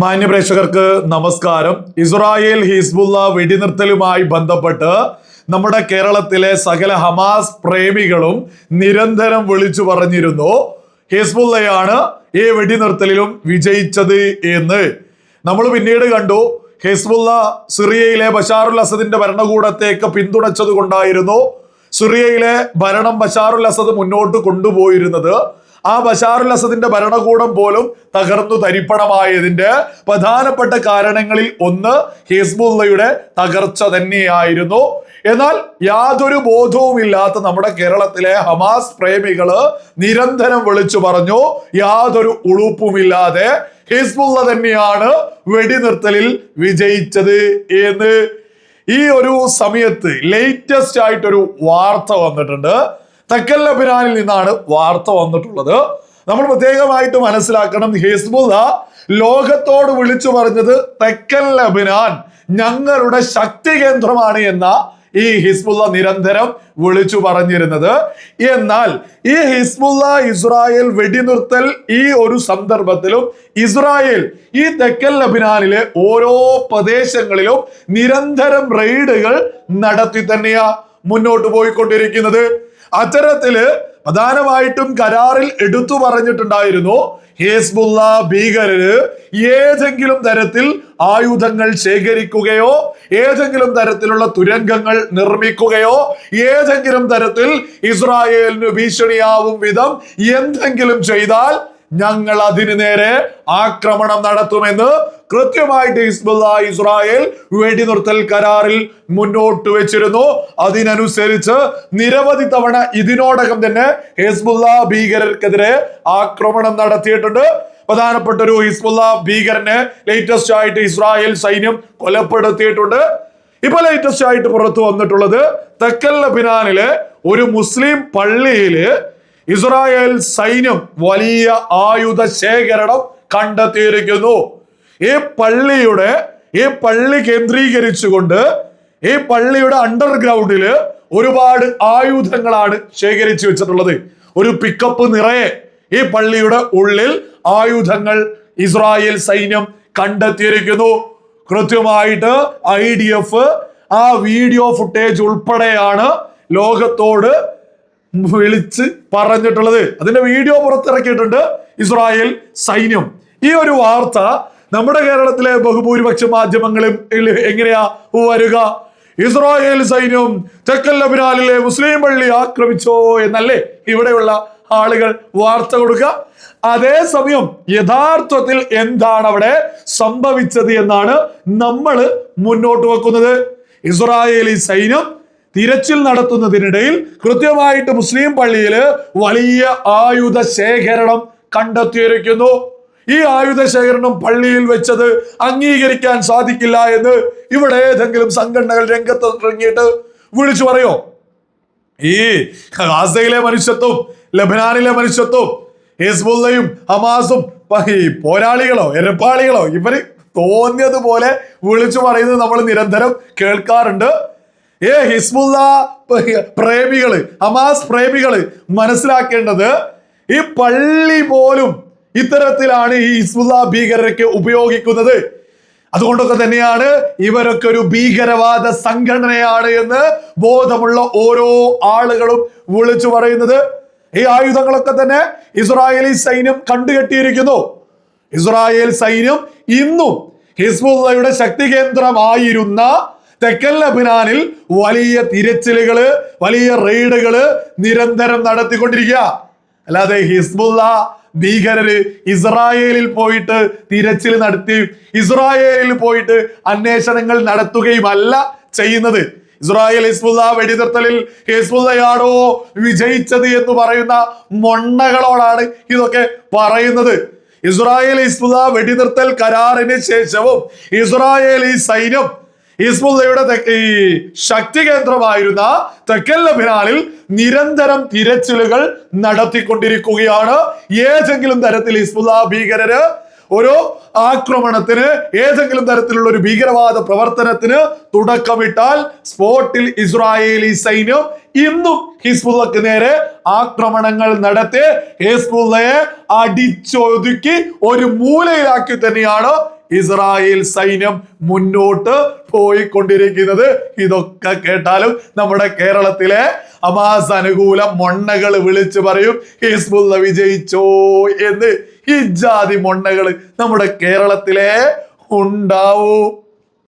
മാന്യപ്രേക്ഷകർക്ക് നമസ്കാരം. Israel Hezbollah വെടിനിർത്തലുമായി ബന്ധപ്പെട്ട് നമ്മുടെ കേരളത്തിലെ സകല ഹമാസ് പ്രേമികളും നിരന്തരം വിളിച്ചു പറഞ്ഞിരുന്നു ഹിസ്ബുള്ളയാണ് ഈ വെടിനിർത്തലിലും വിജയിച്ചത് എന്ന്. നമ്മൾ പിന്നീട് കണ്ടു ഹിസ്ബുള്ള സിറിയയിലെ ബഷാറുൽ അസദിന്റെ ഭരണകൂടത്തേക്ക് പിന്തുണച്ചത് കൊണ്ടായിരുന്നു സിറിയയിലെ ഭരണം ബഷാറുൽ അസദ് മുന്നോട്ട് കൊണ്ടുപോയിരുന്നത്. ആ ബഷാറുൽ അസദിന്റെ ഭരണകൂടം പോലും തകർന്നു തരിപ്പണമായതിന്റെ പ്രധാനപ്പെട്ട കാരണങ്ങളിൽ ഒന്ന് ഹിസ്ബുള്ളയുടെ തകർച്ച തന്നെയായിരുന്നു. എന്നാൽ യാതൊരു ബോധവുമില്ലാത്ത നമ്മുടെ കേരളത്തിലെ ഹമാസ് പ്രേമികൾ നിരന്തരം വിളിച്ചു പറഞ്ഞു യാതൊരു ഉളുപ്പുമില്ലാതെ ഹിസ്ബുള്ള തന്നെയാണ് വെടിനിർത്തലിൽ വിജയിച്ചത് എന്ന്. ഈ ഒരു സമയത്ത് ലേറ്റസ്റ്റ് ആയിട്ടൊരു വാർത്ത വന്നിട്ടുണ്ട്. തെക്കൻ ലബിനാനിൽ നിന്നാണ് വാർത്ത വന്നിട്ടുള്ളത്. നമ്മൾ പ്രത്യേകമായിട്ട് മനസ്സിലാക്കണം ഹിസ്ബുള്ള ലോകത്തോട് വിളിച്ചു പറഞ്ഞത് തെക്കൻ ലബിനാൻ ഞങ്ങളുടെ ശക്തി കേന്ദ്രമാണ് എന്ന ഈ ഹിസ്ബുല്ല നിരന്തരം വിളിച്ചു പറഞ്ഞിരുന്നത്. എന്നാൽ ഈ ഹിസ്ബുല്ല ഇസ്രായേൽ വെടിനിർത്തൽ ഈ ഒരു സന്ദർഭത്തിലും ഇസ്രായേൽ ഈ തെക്കൻ ലബിനാനിലെ ഓരോ പ്രദേശങ്ങളിലും നിരന്തരം റെയ്ഡുകൾ നടത്തി തന്നെയാ മുന്നോട്ട് പോയിക്കൊണ്ടിരിക്കുന്നത്. അത്തരത്തിൽ പ്രധാനമായിട്ടും കരാറിൽ എടുത്തു പറഞ്ഞിട്ടുണ്ടായിരുന്നു ഹേസ്ബുള്ള ഭീകരര് ഏതെങ്കിലും തരത്തിൽ ആയുധങ്ങൾ ശേഖരിക്കുകയോ ഏതെങ്കിലും തരത്തിലുള്ള തുരങ്കങ്ങൾ നിർമ്മിക്കുകയോ ഏതെങ്കിലും തരത്തിൽ ഇസ്രായേലിന് ഭീഷണിയാവും വിധം എന്തെങ്കിലും ചെയ്താൽ ഞങ്ങൾ അതിനു നേരെ ആക്രമണം നടത്തുമെന്ന് കൃത്യമായിട്ട് ഹിസ്ബുല്ല ഇസ്രായേൽ വെടിനിർത്തൽ കരാറിൽ മുന്നോട്ട് വെച്ചിരുന്നു. അതിനനുസരിച്ച് നിരവധി തവണ ഇതിനോടകം തന്നെ ഹിസ്ബുല്ല ഭീകരർക്കെതിരെ ആക്രമണം നടത്തിയിട്ടുണ്ട്. പ്രധാനപ്പെട്ട ഒരു ഹിസ്ബുല്ല ഭീകരനെ ലേറ്റസ്റ്റ് ആയിട്ട് ഇസ്രായേൽ സൈന്യം കൊലപ്പെടുത്തിയിട്ടുണ്ട്. ഇപ്പൊ ലേറ്റസ്റ്റ് ആയിട്ട് പുറത്തു വന്നിട്ടുള്ളത് തെക്കൽ ലബിനാനിലെ ഒരു മുസ്ലിം പള്ളിയിൽ ഇസ്രായേൽ സൈന്യം വലിയ ആയുധ ശേഖരണം കണ്ടെത്തിയിരിക്കുന്നു. ഈ പള്ളിയുടെ ഈ പള്ളി കേന്ദ്രീകരിച്ചുകൊണ്ട് ഈ പള്ളിയുടെ അണ്ടർഗ്രൗണ്ടിൽ ഒരുപാട് ആയുധങ്ങളാണ് ശേഖരിച്ചു വെച്ചിട്ടുള്ളത്. ഒരു പിക്കപ്പ് നിറയെ ഈ പള്ളിയുടെ ഉള്ളിൽ ആയുധങ്ങൾ ഇസ്രായേൽ സൈന്യം കണ്ടെത്തിയിരിക്കുന്നു. കൃത്യമായിട്ട് ഐ ഡി എഫ് ആ വീഡിയോ ഫുട്ടേജ് ഉൾപ്പെടെയാണ് ലോകത്തോട് വിളിച്ച് പറഞ്ഞിട്ടുള്ളത്. അതിന്റെ വീഡിയോ പുറത്തിറക്കിയിട്ടുണ്ട് ഇസ്രായേൽ സൈന്യം. ഈ ഒരു വാർത്ത നമ്മുടെ കേരളത്തിലെ ബഹുഭൂരിപക്ഷ മാധ്യമങ്ങളും എങ്ങനെയാ വരിക? ഇസ്രായേൽ സൈന്യം തെക്കൻ ലബിനാലിലെ മുസ്ലിം പള്ളി ആക്രമിച്ചോ എന്നല്ലേ ഇവിടെയുള്ള ആളുകൾ വാർത്ത കൊടുക്കുക. അതേസമയം യഥാർത്ഥത്തിൽ എന്താണ് അവിടെ സംഭവിച്ചത് എന്നാണ് നമ്മൾ മുന്നോട്ട് വെക്കുന്നത്. ഇസ്രായേലി സൈന്യം തിരച്ചിൽ നടത്തുന്നതിനിടയിൽ കൃത്യമായിട്ട് മുസ്ലിം പള്ളിയിൽ വലിയ ആയുധ ശേഖരണം കണ്ടെത്തിയിരിക്കുന്നു. ഈ ആയുധ ശേഖരണം പള്ളിയിൽ വെച്ചത് അംഗീകരിക്കാൻ സാധിക്കില്ല എന്ന് ഇവിടെ ഏതെങ്കിലും സംഘടനകൾ രംഗത്ത് ഇറങ്ങിയിട്ട് വിളിച്ചു പറയോ? ഈ ഗാസയിലെ മനുഷ്യത്വം ലബനാനിലെ മനുഷ്യത്വം ഹിസ്ബുള്ളയും ഹമാസും പോരാളികളോ എരപ്പാളികളോ ഇവർ തോന്നിയതുപോലെ വിളിച്ചു പറയുന്നത് നമ്മൾ നിരന്തരം കേൾക്കാറുണ്ട്. ഏ ഹിസ്ബുള്ള പ- പ്രേമികൾ ഹമാസ് പ്രേമികൾ മനസ്സിലാക്കേണ്ടത് ഈ പള്ളി പോലും ഇത്തരത്തിലാണ് ഈ ഹിസ്ബുള്ള ഭീകരരൊക്കെ ഉപയോഗിക്കുന്നത്. അതുകൊണ്ടൊക്കെ തന്നെയാണ് ഇവരൊക്കെ ഒരു ഭീകരവാദ സംഘടനയാണ് എന്ന് ബോധമുള്ള ഓരോ ആളുകളും വിളിച്ചു പറയുന്നത്. ഈ ആയുധങ്ങളൊക്കെ തന്നെ ഇസ്രായേലി സൈന്യം കണ്ടുകെട്ടിയിരിക്കുന്നു. ഇസ്രായേൽ സൈന്യം ഇന്നും ഹിസ്ബുള്ളയുടെ ശക്തി കേന്ദ്രമായിരുന്ന തെക്കൻ ലബനാനിൽ വലിയ തിരച്ചിലുകൾ വലിയ റെയ്ഡുകൾ നിരന്തരം നടത്തിക്കൊണ്ടിരിക്കുക. അല്ലാതെ ഹിസ്ബുല്ല ഭീകരര് ഇസ്രായേലിൽ പോയിട്ട് തിരച്ചിൽ നടത്തി ഇസ്രായേലിൽ പോയിട്ട് അന്വേഷണങ്ങൾ നടത്തുകയുമല്ല ചെയ്യുന്നത്. ഇസ്രായേൽ ഹിസ്ബുല്ല വെടിനിർത്തലിൽ ഹിസ്ബുല്ലയാണോ വിജയിച്ചത് എന്ന് പറയുന്ന മൊണ്ണകളോടാണ് ഇതൊക്കെ പറയുന്നത്. ഇസ്രായേൽ ഹിസ്ബുല്ല വെടിനിർത്തൽ കരാറിന് ശേഷവും ഇസ്രായേലി സൈന്യം ഹിസ്ബുള്ളയുടെ ഈ ശക്തി കേന്ദ്രമായിരുന്ന തെക്കൻ ലബനാനിൽ നിരന്തരം തിരച്ചിലുകൾ നടത്തിക്കൊണ്ടിരിക്കുകയാണ്. ഏതെങ്കിലും തരത്തിൽ ഹിസ്ബുള്ള ഭീകരര് ഒരു ആക്രമണത്തിന് ഏതെങ്കിലും തരത്തിലുള്ള ഒരു ഭീകരവാദ പ്രവർത്തനത്തിന് തുടക്കമിട്ടാൽ സ്പോട്ടിൽ ഇസ്രായേലി സൈന്യം ഇന്നും ഹിസ്ബുള്ളക്ക് നേരെ ആക്രമണങ്ങൾ നടത്തി ഹിസ്ബുള്ളയെ അടിച്ചൊതുക്കി ഒരു മൂലയിലാക്കി തന്നെയാണ് ഇസ്രായേൽ സൈന്യം മുന്നോട്ട് പോയിക്കൊണ്ടിരിക്കുന്നത്. ഇതൊക്കെ കേട്ടാലും നമ്മുടെ കേരളത്തിലെ അമാസ് അനുകൂല മൊണ്ണകൾ വിളിച്ചു പറയും ഹിസ്ബുല്ല വിജയിച്ചോ എന്ന്. ഈ ജാതി മൊണ്ണകൾ നമ്മുടെ കേരളത്തിലെ ഉണ്ടാവൂ.